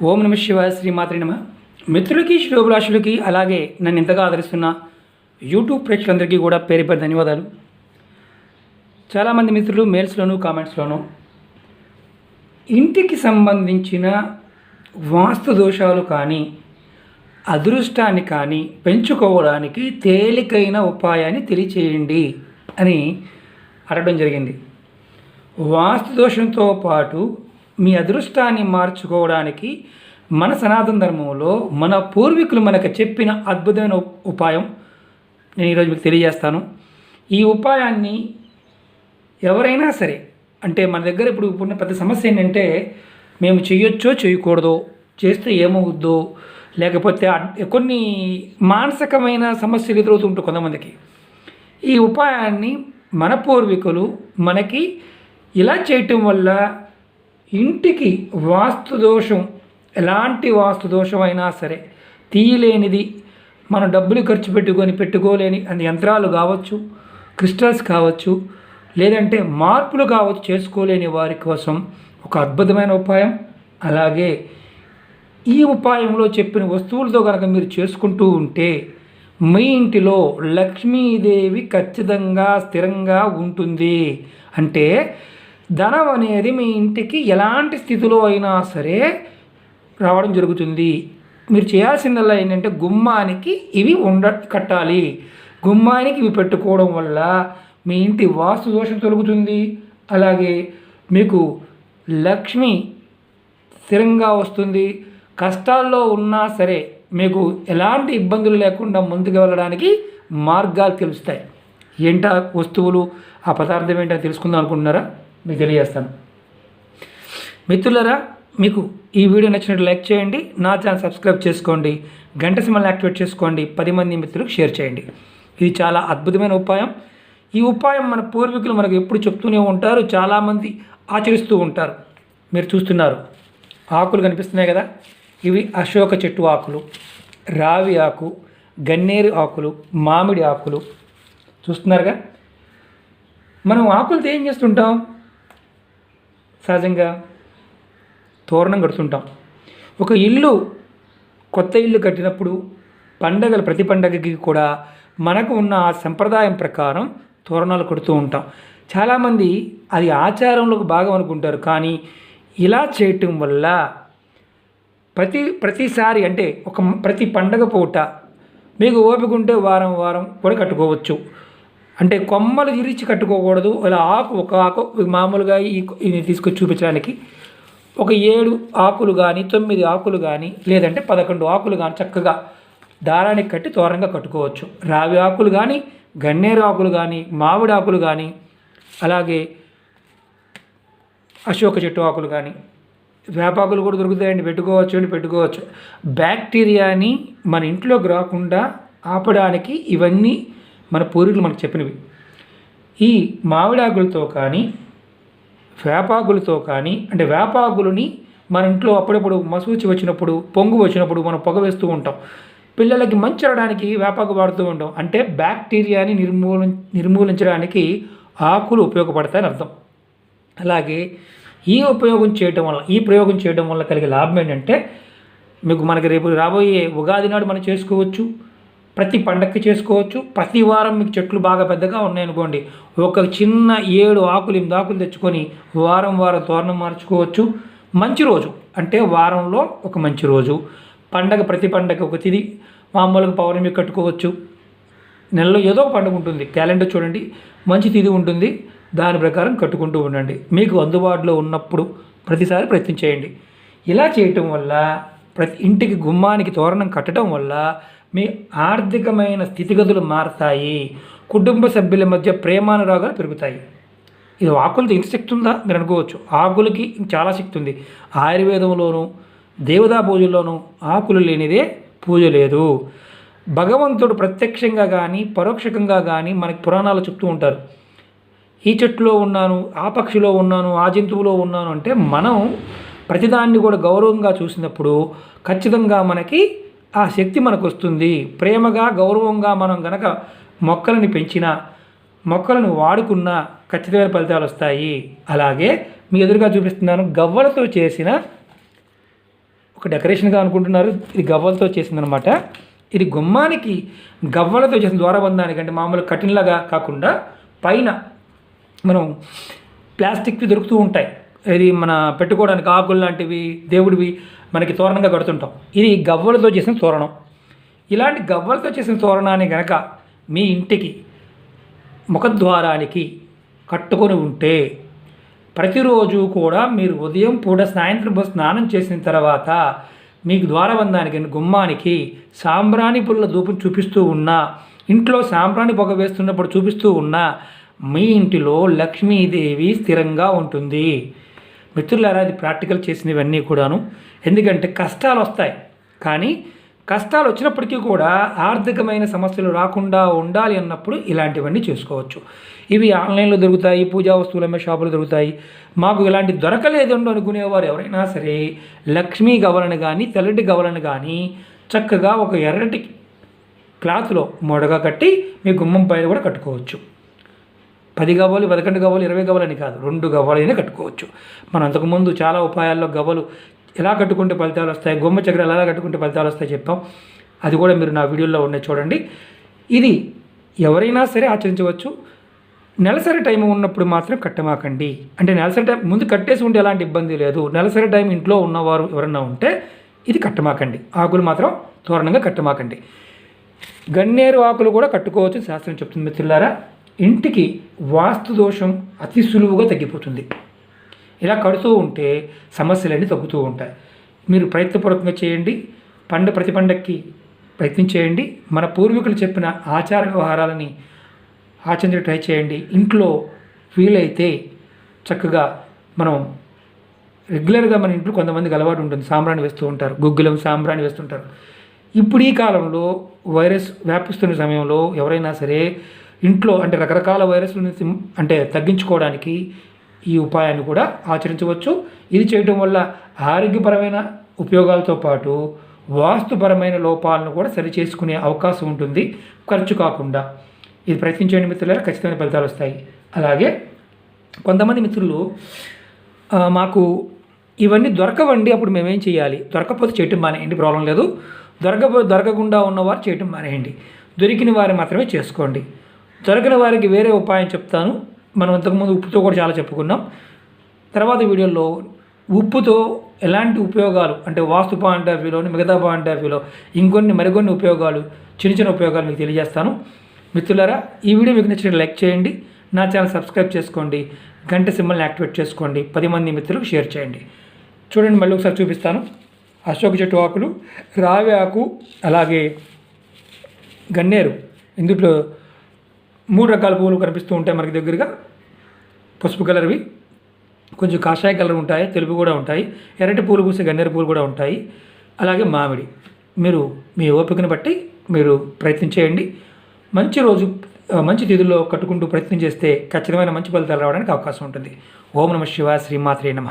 ఓం నమ శివాయ శ్రీమాత్రి నమ. మిత్రులకి శ్రోభిలాషులకి అలాగే నన్ను ఇంతగా ఆదరిస్తున్న యూట్యూబ్ ప్రేక్షకులందరికీ కూడా పేరు పేరు ధన్యవాదాలు. చాలామంది మిత్రులు మెయిల్స్లోనూ కామెంట్స్లోనూ ఇంటికి సంబంధించిన వాస్తు దోషాలు కానీ అదృష్టాన్ని కానీ పెంచుకోవడానికి తేలికైన ఉపాయాన్ని తెలియచేయండి అని అడగడం జరిగింది. వాస్తు దోషంతో పాటు మీ అదృష్టాన్ని మార్చుకోవడానికి మన సనాతన ధర్మంలో మన పూర్వీకులు మనకు చెప్పిన అద్భుతమైన ఉపాయం నేను ఈరోజు మీకు తెలియజేస్తాను. ఈ ఉపాయాన్ని ఎవరైనా సరే అంటే మన దగ్గర ఇప్పుడు ఉన్న పెద్ద సమస్య ఏంటంటే మేము చేయొచ్చో చేయకూడదో చేస్తే ఏమవుద్దో లేకపోతే కొన్ని మానసికమైన సమస్యలు ఎదురవుతుంటాయి కొంతమందికి. ఈ ఉపాయాన్ని మన పూర్వీకులు మనకి ఇలా చేయటం వల్ల ఇంటికి వాస్తు దోషం ఎలాంటి వాస్తు దోషం అయినా సరే తీయలేనిది మనం డబ్బులు ఖర్చు పెట్టుకొని పెట్టుకోలేని అది యంత్రాలు కావచ్చు క్రిస్టల్స్ కావచ్చు లేదంటే మార్పులు కావచ్చు చేసుకోలేని వారి కోసం ఒక అద్భుతమైన ఉపాయం. అలాగే ఈ ఉపాయంలో చెప్పిన వస్తువులతో కనుక మీరు చేసుకుంటూ ఉంటే మీ ఇంటిలో లక్ష్మీదేవి ఖచ్చితంగా స్థిరంగా ఉంటుంది. అంటే ధనం అనేది మీ ఇంటికి ఎలాంటి స్థితిలో అయినా సరే రావడం జరుగుతుంది. మీరు చేయాల్సిందల్లా ఏంటంటే గుమ్మానికి ఇవి ఉండ కట్టాలి. గుమ్మానికి ఇవి పెట్టుకోవడం వల్ల మీ ఇంటి వాస్తు దోషం తొలగుతుంది. అలాగే మీకు లక్ష్మి స్థిరంగా వస్తుంది. కష్టాల్లో ఉన్నా సరే మీకు ఎలాంటి ఇబ్బందులు లేకుండా ముందుకు వెళ్ళడానికి మార్గాలు తెలుస్తాయి. ఏంటా వస్తువులు? ఆ పదార్థం ఏంటో తెలుసుకుందాం అనుకుంటున్నారా? మీకు తెలియజేస్తాను. మిత్రులరా మీకు ఈ వీడియో నచ్చినట్టు లైక్ చేయండి నా ఛానల్ సబ్స్క్రైబ్ చేసుకోండి గంట సింబల్ని యాక్టివేట్ చేసుకోండి పది మంది మిత్రులకు షేర్ చేయండి. ఇది చాలా అద్భుతమైన ఉపాయం. ఈ ఉపాయం మన పూర్వీకులు మనకు ఎప్పుడు చెప్తూనే ఉంటారు చాలామంది ఆచరిస్తూ ఉంటారు. మీరు చూస్తున్నారు ఆకులు కనిపిస్తున్నాయి కదా? ఇవి అశోక చెట్టు ఆకులు రావి ఆకు గన్నేరు ఆకులు మామిడి ఆకులు. చూస్తున్నారుగా? మనం ఆకులతో ఏం చేస్తుంటాం? సహజంగా తోరణం కడుతుంటాం. ఒక ఇల్లు కొత్త ఇల్లు కట్టినప్పుడు పండగలు ప్రతి పండగకి కూడా మనకు ఉన్న ఆ సంప్రదాయం ప్రకారం తోరణాలు కడుతూ ఉంటాం. చాలామంది అది ఆచారంలోకి భాగం అనుకుంటారు కానీ ఇలా చేయటం వల్ల ప్రతి ప్రతిసారి అంటే ఒక ప్రతి పండగ పూట మీకు ఓపిక ఉంటే వారం వారం కూడా కట్టుకోవచ్చు. అంటే కొమ్మలు విరిచి కట్టుకోకూడదు. ఇలా ఆకు ఒక ఆకు మామూలుగా ఈ తీసుకొచ్చి చూపించడానికి ఒక ఏడు ఆకులు కానీ తొమ్మిది ఆకులు కానీ లేదంటే పదకొండు ఆకులు కానీ చక్కగా దారానికి కట్టి తోరంగా కట్టుకోవచ్చు. రావి ఆకులు కానీ గన్నేరు ఆకులు కానీ మామిడి ఆకులు కానీ అలాగే అశోక చెట్టు ఆకులు కానీ వేపాకులు కూడా దొరుకుతాయండి. పెట్టుకోవచ్చు అని పెట్టుకోవచ్చు. బ్యాక్టీరియాని మన ఇంట్లోకి రాకుండా ఆపడానికి ఇవన్నీ మన పూర్వీకులు మనకు చెప్పినవి. ఈ మామిడాకులతో కానీ వేపాకులతో కానీ అంటే వేపాకులని మన ఇంట్లో అప్పుడప్పుడు మసూచి వచ్చినప్పుడు పొంగు వచ్చినప్పుడు మనం పొగ వేస్తూ ఉంటాం. పిల్లలకి మంచి అడడానికి వేపాకు వాడుతూ ఉంటాం. అంటే బ్యాక్టీరియాని నిర్మూల నిర్మూలించడానికి ఆకులు ఉపయోగపడతాయని అర్థం. అలాగే ఈ ఉపయోగం చేయటం వల్ల ఈ ప్రయోగం చేయడం వల్ల కలిగే లాభం ఏంటంటే మీకు మనకి రేపు రాబోయే ఉగాది నాడు మనం చేసుకోవచ్చు. ప్రతి పండక్కి చేసుకోవచ్చు. ప్రతి వారం మీకు చెట్లు బాగా పెద్దగా ఉన్నాయనుకోండి. ఒక చిన్న ఏడు ఆకులు ఎనిమిది ఆకులు తెచ్చుకొని వారం వారం తోరణం మార్చుకోవచ్చు. మంచి రోజు. అంటే వారంలో ఒక మంచి రోజు. పండగ ప్రతి పండగ ఒక తిది. మామూలుగా పౌర్ణమి కట్టుకోవచ్చు. నెలలో ఏదో ఒక పండుగ ఉంటుంది. క్యాలెండర్ చూడండి. మంచి తిది ఉంటుంది. దాని ప్రకారం కట్టుకుంటూ ఉండండి. మీకు అందుబాటులో ఉన్నప్పుడు ప్రతిసారి ప్రయత్నం చేయండి. ఇలా చేయటం వల్ల ప్రతి ఇంటికి గుమ్మానికి తోరణం కట్టడం వల్ల మీ ఆర్థికమైన స్థితిగతులు మారతాయి. కుటుంబ సభ్యుల మధ్య ప్రేమానురాగాలు పెరుగుతాయి. ఇది ఆకులతో ఇంత శక్తి ఉందా? మీరు అనుకోవచ్చు. ఆకులకి చాలా శక్తి ఉంది. ఆయుర్వేదంలోనూ దేవతా పూజల్లోనూ ఆకులు లేనిదే పూజ లేదు. భగవంతుడు ప్రత్యక్షంగా కానీ పరోక్షకంగా కానీ మనకి పురాణాలు చెప్తూ ఉంటారు. ఈ చెట్టులో ఉన్నాను ఆ పక్షిలో ఉన్నాను ఆ జంతువులో ఉన్నాను అంటే మనం ప్రతిదాన్ని కూడా గౌరవంగా చూసినప్పుడు ఖచ్చితంగా మనకి ఆ శక్తి మనకు వస్తుంది ప్రేమగా గౌరవంగా మనం గనక మొక్కలను పెంచినా మొక్కలను వాడుకున్న ఖచ్చితమైన ఫలితాలు వస్తాయి. అలాగే మీ ఎదురుగా చూపిస్తున్నాను గవ్వలతో చేసిన ఒక డెకరేషన్గా అనుకుంటున్నారు. ఇది గవ్వలతో చేసిందనమాట. ఇది గుమ్మానికి గవ్వలతో చేసిన ద్వారబంధానికి అంటే మామూలు కఠినలాగా కాకుండా పైన మనం ప్లాస్టిక్వి దొరుకుతూ ఉంటాయి. ఇది మన పెట్టుకోవడానికి ఆకులు లాంటివి దేవుడివి మనకి తోరణంగా కడుతుంటాం. ఇది గవ్వలతో చేసిన తోరణం. ఇలాంటి గవ్వలతో చేసిన తోరణాన్ని గనక మీ ఇంటికి ముఖద్వారానికి కట్టుకొని ఉంటే ప్రతిరోజు కూడా మీరు ఉదయం పూట సాయంత్రం స్నానం చేసిన తర్వాత మీకు ద్వారబంధానికి గుమ్మానికి సాంబ్రాణి పుల్ల ధూపం చూపిస్తూ ఉన్నా ఇంట్లో సాంబ్రాణి పొగ వేస్తున్నప్పుడు చూపిస్తూ ఉన్నా మీ ఇంటిలో లక్ష్మీదేవి స్థిరంగా ఉంటుంది. మిత్రులారా అది ప్రాక్టికల్ చేసినవన్నీ కూడాను. ఎందుకంటే కష్టాలు వస్తాయి కానీ కష్టాలు వచ్చినప్పటికీ కూడా ఆర్థికమైన సమస్యలు రాకుండా ఉండాలి అన్నప్పుడు ఇలాంటివన్నీ చేసుకోవచ్చు. ఇవి ఆన్లైన్లో దొరుకుతాయి పూజా వస్తువులు అమ్మే షాపులు దొరుకుతాయి. మాకు ఇలాంటి దొరకలేదండు అనుకునేవారు ఎవరైనా సరే. లక్ష్మీ గవలను కానీ తెల్లటి గవలను కానీ చక్కగా ఒక ఎర్రటి క్లాత్లో మొడగా కట్టి మీ గుమ్మం పైన కూడా కట్టుకోవచ్చు. పది గవ్వలు పదకొండు గవ్వలు ఇరవై గవ్వలని కాదు రెండు గవ్వలైనా కట్టుకోవచ్చు. మనం అంతకుముందు చాలా ఉపాయాల్లో గవ్వలు ఎలా కట్టుకుంటే ఫలితాలు వస్తాయి గొమ్మ చక్రాలు ఎలా కట్టుకుంటే ఫలితాలు వస్తాయి చెప్పాం. అది కూడా మీరు నా వీడియోలో ఉన్నాయి చూడండి. ఇది ఎవరైనా సరే ఆచరించవచ్చు. నెలసరి టైం ఉన్నప్పుడు మాత్రం కట్టమాకండి. అంటే నెలసరి టైం ముందు కట్టేసి ఉంటే ఎలాంటి ఇబ్బంది లేదు. నెలసరి టైం ఇంట్లో ఉన్నవారు ఎవరన్నా ఉంటే ఇది కట్టమాకండి. ఆకులు మాత్రం తోరణంగా కట్టమాకండి. గన్నేరు ఆకులు కూడా కట్టుకోవచ్చు శాస్త్రం చెప్తుంది మిత్రులారా. ఇంటికి వాస్తు దోషం అతి సులువుగా తగ్గిపోతుంది. ఇలా కడుతూ ఉంటే సమస్యలన్నీ తగ్గుతూ ఉంటాయి. మీరు ప్రయత్నపూర్వకంగా చేయండి. పండ ప్రతి పండక్కి ప్రయత్నం చేయండి. మన పూర్వీకులు చెప్పిన ఆచార వ్యవహారాలని ఆచరించే ట్రై చేయండి. ఇంట్లో వీలైతే చక్కగా మనం రెగ్యులర్గా మన ఇంట్లో కొంతమందికి అలవాటు ఉంటుంది. సాంబ్రాణి వేస్తూ ఉంటారు. గుగ్గులం సాంబ్రాణి వేస్తుంటారు ఇప్పుడు ఈ కాలంలో వైరస్ వ్యాపిస్తున్న సమయంలో ఎవరైనా సరే ఇంట్లో అంటే రకరకాల వైరస్ల నుంచి అంటే తగ్గించుకోవడానికి ఈ ఉపాయాన్ని కూడా ఆచరించవచ్చు. ఇది చేయటం వల్ల ఆరోగ్యపరమైన ఉపయోగాలతో పాటు వాస్తుపరమైన లోపాలను కూడా సరిచేసుకునే అవకాశం ఉంటుంది. ఖర్చు కాకుండా. ఇది ప్రయత్నించండి మిత్రులారా ఖచ్చితమైన ఫలితాలు వస్తాయి. అలాగే కొంతమంది మిత్రులు మాకు ఇవన్నీ దొరకవండి అప్పుడు మేమేం చేయాలి? దొరకపోతే చేయటం మానేయండి ప్రాబ్లం లేదు. దొరకపో దొరకకుండా ఉన్నవారు చేయటం మానేయండి. దొరికిన వారు మాత్రమే చేసుకోండి. దొరకని వారికి వేరే ఉపాయం చెప్తాను. మనం ఇంతకుముందు ఉప్పుతో కూడా చాలా చెప్పుకున్నాం. తర్వాత వీడియోలో ఉప్పుతో ఎలాంటి ఉపయోగాలు అంటే వాస్తు పాయింట్ ఆఫ్ వ్యూలో మిగతా పాయింట్ ఆఫ్ వ్యూలో ఇంకొన్ని మరికొన్ని ఉపయోగాలు చిన్న చిన్న ఉపయోగాలు మీకు తెలియజేస్తాను. మిత్రులారా ఈ వీడియో మీకు నచ్చిన లైక్ చేయండి. నా ఛానల్ సబ్స్క్రైబ్ చేసుకోండి. గంట సింబల్ని యాక్టివేట్ చేసుకోండి. పది మంది మిత్రులకు షేర్ చేయండి. చూడండి మళ్ళీ ఒకసారి చూపిస్తాను. అశోక చెట్టు ఆకులు రావి ఆకు అలాగే గన్నేరు. ఇందులో మూడు రకాల పువ్వులు కనిపిస్తూ ఉంటాయి మనకి దగ్గరగా. పసుపు కలర్వి కొంచెం కాషాయ కలర్ ఉంటాయి తెలుపు కూడా ఉంటాయి ఎర్రటి పూలు పూసే గన్నేరు పూలు కూడా ఉంటాయి అలాగే మామిడి. మీరు మీ ఓపికను బట్టి మీరు ప్రయత్నం చేయండి. మంచి రోజు మంచి తిథుల్లో కట్టుకుంటూ ప్రయత్నం చేస్తే ఖచ్చితమైన మంచి ఫలితాలు రావడానికి అవకాశం ఉంటుంది. ఓం నమ శివ శ్రీమాత్రే నమ.